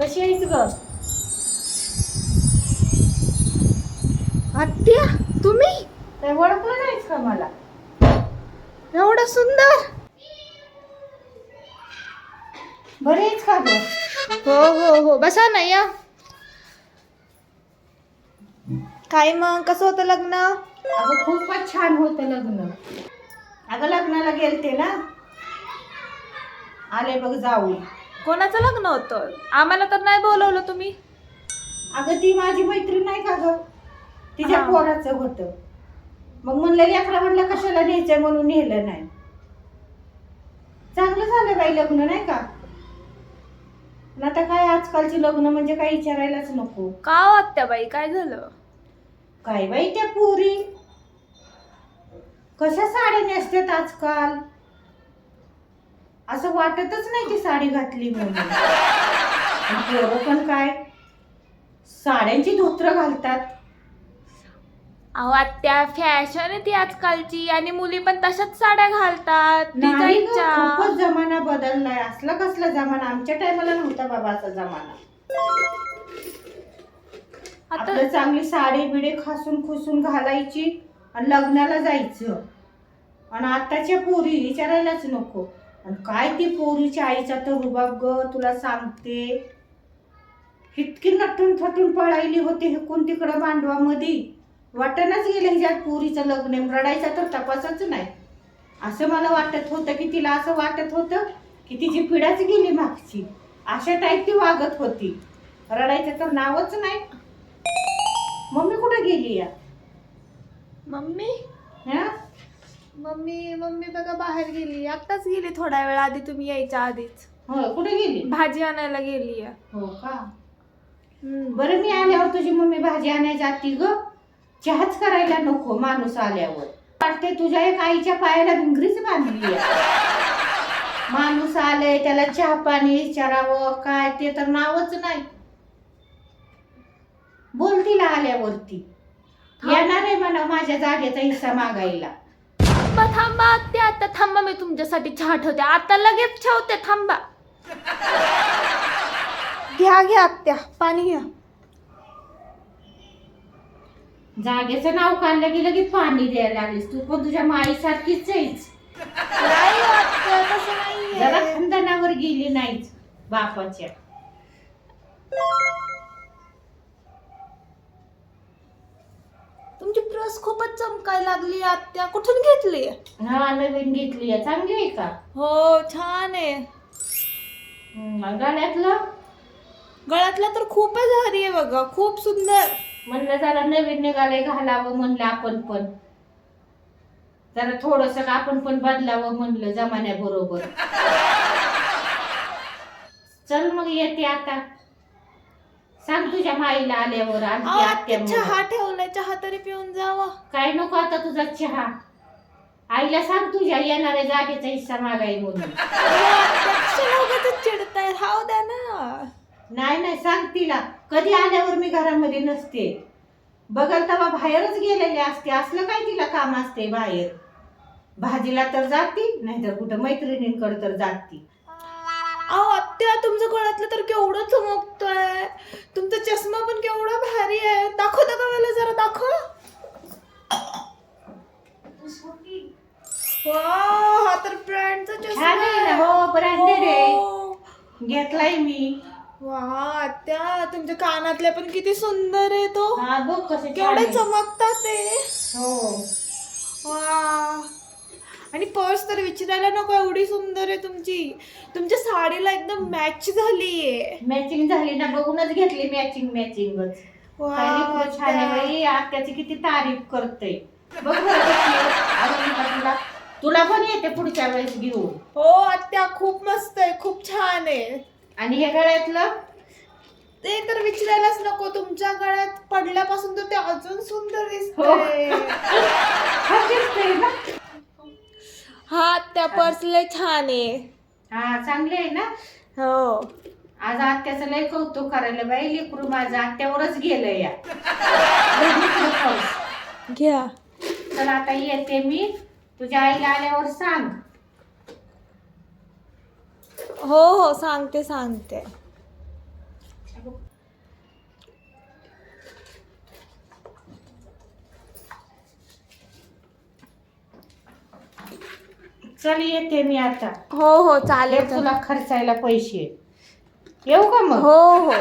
कशी आहेस ग? आत्या तुम्ही? काय ओळखलं नाहीस का मला? एवढं सुंदर? बरे आहेस का ग? हो हो हो बसा ना या. काय मग कसं होतं लग्न? अगं खूपच छान होतं लग्न. अगं लग्नाला गेलते ना? आले बघ जाऊन. कोणाचं लग्न होतं? आम्हाला तर नाही बोलवलं तुम्ही. अगं ती माझी मैत्रीण नाही का ग? तिच्या हा. पोराचं होतं. मग म्हणलं लेकरा म्हणलं कशाला न्यायचंय म्हणून नेलं नाही. चांगलं झालं बाई लग्न नाही का? पण आता काय आजकालची लग्न म्हणजे काही विचारायलाच नको. का हो आत्याबाई काय झालं? काय बाई त्या पुरी? कशा साड्या नेसतात आजकाल? असं वाटतच नाही ती साडी घातली म्हणून पण काय? साड्यांची धोत्र घालतात. अहो आत्या फॅशन आहे ती आजकालची आणि मुली पण तशाच साड्या घालतात. नाही गं, डिझाईनच्या खूपच जमाना बदललाय. असला कसला जमाना. आमच्या टायमाला नव्हता बाबा असा जमाना. आता आपलं चांगली साडी बिडी खासून खुसून घालायची आणि लग्नाला जायचं. आणि आताच्या पोरी विचारायलाच नको. आणि काय ती पोरीच्या आईचा तर रुबाब ग तुला सांगते. इतकी नटून थटून पळायली होती हिकून तिकडं मांडवामध्ये वाटणच गेलं हिच्या पोरीचं लग्न. रडायचा तर तपासच नाही. असं मला वाटत होतं की तिला असं वाटत होतं की तिची पिढाच गेली मागची. अशा टाईप ती वागत होती. रडायचं तर नावच नाही. मम्मी कुठे गेली या? मम्मी? हा? मम्मी मम्मी बघा बाहेर गेली. आत्ताच गेली थोड्या वेळ आधी तुम्ही यायच्या आधीच. हो कुठे गेली? भाजी आणायला गेली हो का? बरं मी आल्यावर तुझी मम्मी भाजी आणायला जाती ग. चहाच करायला नको माणूस आल्यावर. वाटते तुझ्या एक आईच्या पायाला भिंगरीच बांधली आहे. माणूस आले त्याला चहा पाणी विचारावं काय ते तर नावच नाही. बोल तिला आल्यावरती येणार आहे म्हणा माझ्या जागेचा हिस्सा मागायला. थांबा थांबा. आत्या आता थांबा मी तुमच्यासाठी चहा ठेवते. आता लगेच ठेवते थांबा. घ्या घ्या आत्या. पाणी घ्या. जागेचं नाव काढलं की लगेच पाणी द्यायला लागलीस. तू पण तुझ्या माईसारखीच आहेस. नाही आत्या तसं जरा नाहीये गेली नाहीच बापाच्या. ड्रेस खूपच चमकायला लागली आत्या. कुठून घेतली हा नवीन घेतली आहे. चांगली आहे का? हो छान आहे. हम्म, आणि गळ्यातलं? गळ्यातला तर खूपच भारी आहे बघा. खूप सुंदर. म्हणलं जरा नवीन निघाले घालावं म्हणलं आपण पण. जरा थोडस आपण पण बदलावं म्हणलं जमान्याबरोबर. चल मग येते आता. सांग तुझ्या माईला आल्यावर अहो, आत्या चहा. ठेवलाय चहा तरी पिऊन जावा. काय नको आता तुझा चहा. आईला सांग तुझ्या येणाऱ्या जागेचा हिस्सा मागाय म्हणून. चिडताय राहू द्या ना. नाही नाही सांग तिला. कधी आल्यावर मी घरामध्ये नसते. बघल तेव्हा बाहेरच गेलेले असते. असलं काय तिला काम असते बाहेर? भाजीला तर जाती नाहीतर कुठं मैत्रिणींकडे तर जाती. अहो आत्या तुमच्या गळ्यातलं तर केवढं चमकतोय. तुमचा चष्मा पण केवढा भारी आहे. दाखव दाखव मला जरा दाखव. वाव, हा तर ब्रँडचा चष्मा छान आहे. ना हो ब्रँडेड आहे हो. घेतलाय मी. वा आत्या तुमच्या कानातले पण किती सुंदर आहे तो. हा बघ कसे छान केवढे आहे. चमकतात ते. हो. तर विचारायला नको एवढी सुंदर आहे तुमची. तुमच्या साडीला एकदम मॅच झालीये. मॅचिंग झाली ना बघूनच घेतली मॅचिंग मॅचिंगच वा, काय छान आहे. बाई. आत्याची किती तारीफ करते. बघ. अजून का तुला. तुला पण येते पुढच्या वेळेस घेऊन. हो आत्या खूप मस्त आहे खूप छान आहे. आणि हे गळ्यातलं? ते तर विचारायलाच नको तुमच्या गळ्यात पडल्यापासून तर ते अजून सुंदर हो. दिसतंय. हा ना हा त्या पर्स लय छान आहे. हा चांगले आहे ना? हो. आज आत्याचं लय कौतुक करायला बाई लेकरू माझं आत्यावरच गेलं या. घ्या. तर आता येते मी. तुझ्या आईला आल्यावर सांग. हो हो सांगते सांगते. चल येते मी आता. हो हो चालेल तुला खर्चायला पैसे. येऊ का मग? हो हो.